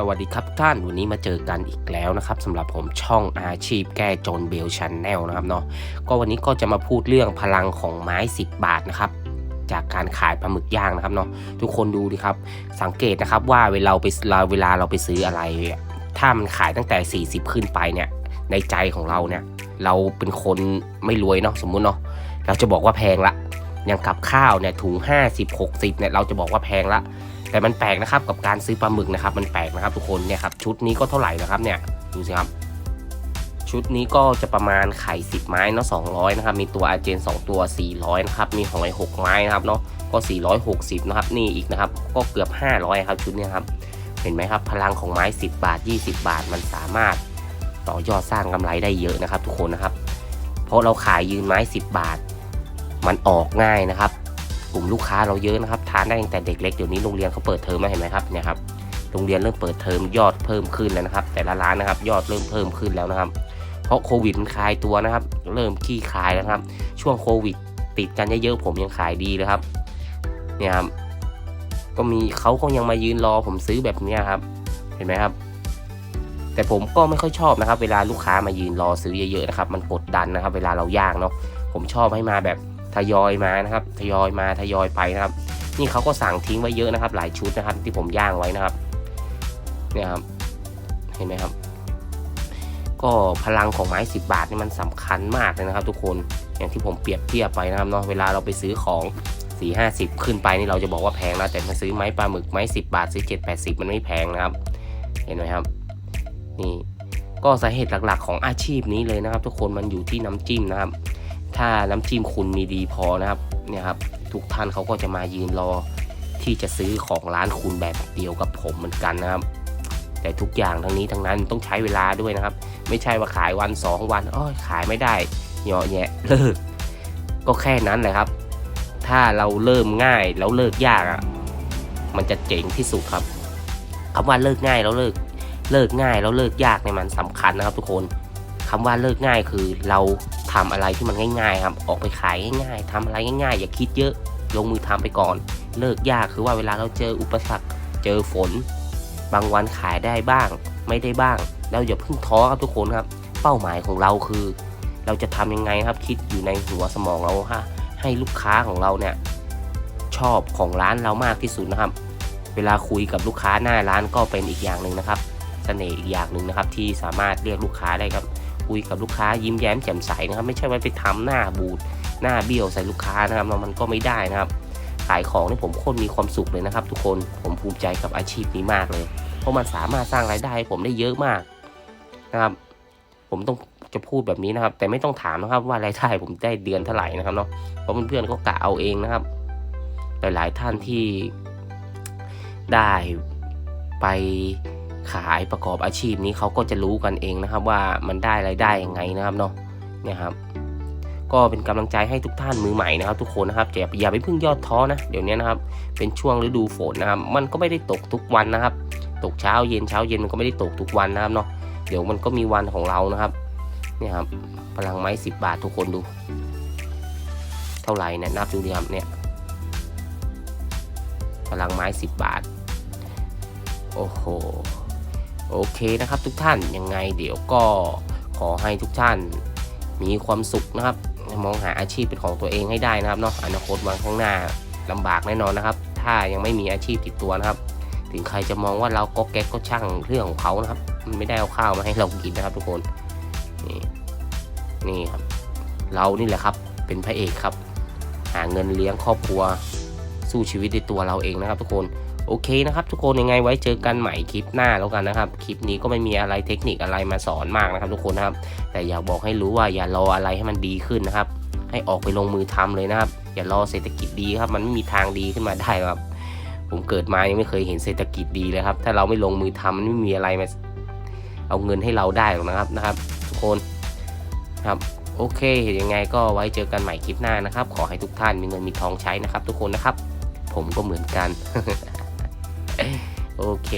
สวัสดีครับท่านวันนี้มาเจอกันอีกแล้วนะครับสำหรับผมช่องอาชีพแก้จนเบลชันแนลนะครับเนาะก็วันนี้ก็จะมาพูดเรื่องพลังของไม้ 10 บาทนะครับจากการขายปลาหมึกย่างนะครับเนาะทุกคนดูดิครับ สังเกตนะครับว่าเวลาเราไปเราเวลาเราไปซื้ออะไร ถ้ามันขายตั้งแต่ 40 ขึ้นไปเนี่ยในใจของเราเนี่ยเราเป็นคนไม่รวยเนาะสมมุติเนาะเราจะบอกว่าแพงละ อย่างกับข้าวเนี่ยถุง 50 60เนี่ยเราจะบอกว่าแพงละ แต่มันแปลกนะครับกับการซื้อปลาหมึกนะครับ มันแปลกนะครับทุกคนเนี่ยครับชุดนี้ก็เท่าไหร่นะครับเนี่ยดูสิครับชุดนี้ก็จะประมาณไข่10 ไม้เนาะ200นะครับ มีตัวอาเจน 2 ตัว 400 นะครับ มีหอย 6 ไม้นะครับเนาะ ก็ 460 นะครับ นี่อีกนะครับ ก็เกือบ 500 ครับชุดนี้ครับ เห็นไหมครับ พลังของไม้ 10 บาท 20 บาท มันสามารถต่อยอดสร้างกำไรได้เยอะนะครับ ทุกคนนะครับ เพราะเราขายยืนไม้ 10 บาท มันออกง่ายนะครับ กลุ่มลูกค้าเราเยอะนะครับ ทานได้ตั้งแต่เด็กเล็กเดี๋ยวนี้โรงเรียนเขาเปิดเทอมแล้วเห็นไหมครับเนี่ยครับโรงเรียนเริ่มเปิดเทอมยอดเพิ่มขึ้นแล้วนะครับ แต่ละร้านนะครับ ยอดเริ่มเพิ่มขึ้นแล้วนะครับ เพราะโควิดมันคลายตัวนะครับ เริ่มขี้คลายแล้วครับ ช่วงโควิด ติดกันเยอะๆผมยังขายดีเลยครับ เนี่ยครับก็มีเขาก็ยังมายืนรอผมซื้อแบบนี้ครับ เห็นไหมครับ แต่ผมก็ไม่ค่อยชอบนะครับ เวลาลูกค้ามายืนรอซื้อเยอะๆนะครับ มันกดดันนะครับ เวลาเราย่างเนาะผมชอบให้มาแบบ ทยอยมานะครับทยอยมาทยอยไปนะครับ นี่เขาก็สั่งทิ้งไว้เยอะนะครับ หลายชุดนะครับ ที่ผมย่างไว้นะครับเนี่ยครับเห็นไหมครับ ก็พลังของไม้ 10 บาทนี่มันสำคัญมากเลยนะครับ ทุกคนอย่างที่ผมเปรียบเทียบไปนะครับเนาะเวลาเราไปซื้อของ4 50 ขึ้นไปนี่เราจะบอกว่าแพงนะแต่มาซื้อไม้ปลาหมึกไม้ 10 บาทซื้อ 7 80 มันไม่แพงนะครับ เห็นไหมครับนี่ก็สาเหตุหลักๆ ของอาชีพนี้เลยนะครับ ทุกคนมันอยู่ที่น้ำจิ้มนะครับ ถ้าน้ำจิ้มคุณมีดีพอนะครับเนี่ยครับทุกท่านเขาก็จะมายืนรอที่จะซื้อของร้านคุณแบบเดียวกับผมเหมือนกันนะครับ แต่ทุกอย่างทั้งนี้ทั้งนั้นต้องใช้เวลาด้วยนะครับ ไม่ใช่ว่าขายวัน 2 วันอ้อขายไม่ได้เหยาะแยะเลิกก็แค่นั้นแหละครับ ถ้าเราเริ่มง่ายแล้วเลิกยากอะมันจะเจ๋งที่สุดครับคำว่าเลิกง่ายแล้วเลิกเลิกง่ายแล้วเลิกยากในยมันสำคัญนะครับทุกคน คำว่าเลิกง่ายคือเราทำอะไรที่มันง่าย ๆ ครับ ออกไปขายง่ายๆทำอะไรง่ายๆ อย่าคิดเยอะลงมือทำไปก่อน เลิกยากคือว่าเวลาเราเจออุปสรรคเจอฝน บางวันขายได้บ้าง ไม่ได้บ้างเราอย่าเพิ่งท้อครับทุกคนครับ เป้าหมายของเราคือ เราจะทำยังไงครับคิดอยู่ในหัวสมองเราค่ะให้ลูกค้าของเราเนี่ยชอบของร้านเรามากที่สุดนะครับ เวลาคุยกับลูกค้าหน้าร้านก็เป็นอีกอย่างหนึ่งนะครับเสน่ห์อีกอย่างหนึ่งนะครับ ที่สามารถเรียกลูกค้าได้ครับ คุยกับลูกค้ายิ้มแย้มแจ่มใสนะครับ ไม่ใช่ว่าไปทำหน้าบูดหน้าเบี้ยวใส่ลูกค้านะครับมันก็ไม่ได้นะครับ ขายของนี่ผมโคตรมีความสุขเลยนะครับ ทุกคนผมภูมิใจกับอาชีพนี้มากเลย เพราะมันสามารถสร้างรายได้ให้ผมได้เยอะมากนะครับ ผมต้องจะพูดแบบนี้นะครับ แต่ไม่ต้องถามนะครับว่ารายได้ผมได้เดือนเท่าไหร่นะครับเนาะเพราะเพื่อนๆก็กะเอาเองนะครับ หลายๆท่านที่ได้ไป ขายประกอบอาชีพนี้เขาก็จะรู้กันเองนะครับ ว่ามันได้รายได้ยังไงนะครับเนาะเนี่ยครับ ก็เป็นกำลังใจให้ทุกท่านมือใหม่นะครับ ทุกคนนะครับอย่าอย่าไปพึ่งยอดท้อนะเดี๋ยวนี้นะครับเป็นช่วงฤดูฝนนะครับ มันก็ไม่ได้ตกทุกวันนะครับ ตกเช้าเย็นเช้าเย็นมันก็ไม่ได้ตกทุกวันนะครับเนาะเดี๋ยวมันก็มีวันของเรานะครับเนี่ยครับพลังไม้สิบบาททุกคนดู เท่าไหร่นี่ยนับดูดิครับเนี่ยพลังไม้สิบบาท โอ้โห โอเคนะครับทุกท่านยังไงเดี๋ยวก็ขอให้ทุกท่านมีความสุขนะครับ มองหาอาชีพเป็นของตัวเองให้ได้นะครับเนาะอนาคตวันข้างหน้าลำบากแน่นอนนะครับ ถ้ายังไม่มีอาชีพติดตัวนะครับ ถึงใครจะมองว่าเราก็แก๊กก็ช่างเรื่องของเขานะครับมันไม่ได้เอาข้าวมาให้เรากินนะครับ ทุกคนนี่นี่ครับ เรานี่แหละครับเป็นพระเอกครับ หาเงินเลี้ยงครอบครัว สู้ชีวิตด้วยตัวเราเองนะครับ ทุกคน โอเคนะครับ ทุกคนยังไงไว้เจอกันใหม่คลิปหน้าแล้วกันนะครับคลิปนี้ก็ไม่มีอะไรเทคนิคอะไรมาสอนมากนะครับทุกคนนะครับ แต่อยากบอกให้รู้ว่าอย่ารออะไรให้มันดีขึ้นนะครับ ให้ออกไปลงมือทำเลยนะครับ อย่ารอเศรษฐกิจดีครับ มันไม่มีทางดีขึ้นมาได้ครับ ผมเกิดมายังไม่เคยเห็นเศรษฐกิจดีเลยครับ ถ้าเราไม่ลงมือทำมันไม่มีอะไรมาเอาเงินให้เราได้หรอกนะครับนะครับ ทุกคนครับโอเคยังไงก็ไว้เจอกันใหม่คลิปหน้านะครับ ขอให้ทุกท่านมีเงินมีทองใช้นะครับ ทุกคนนะครับ ผมก็เหมือนกัน โอเค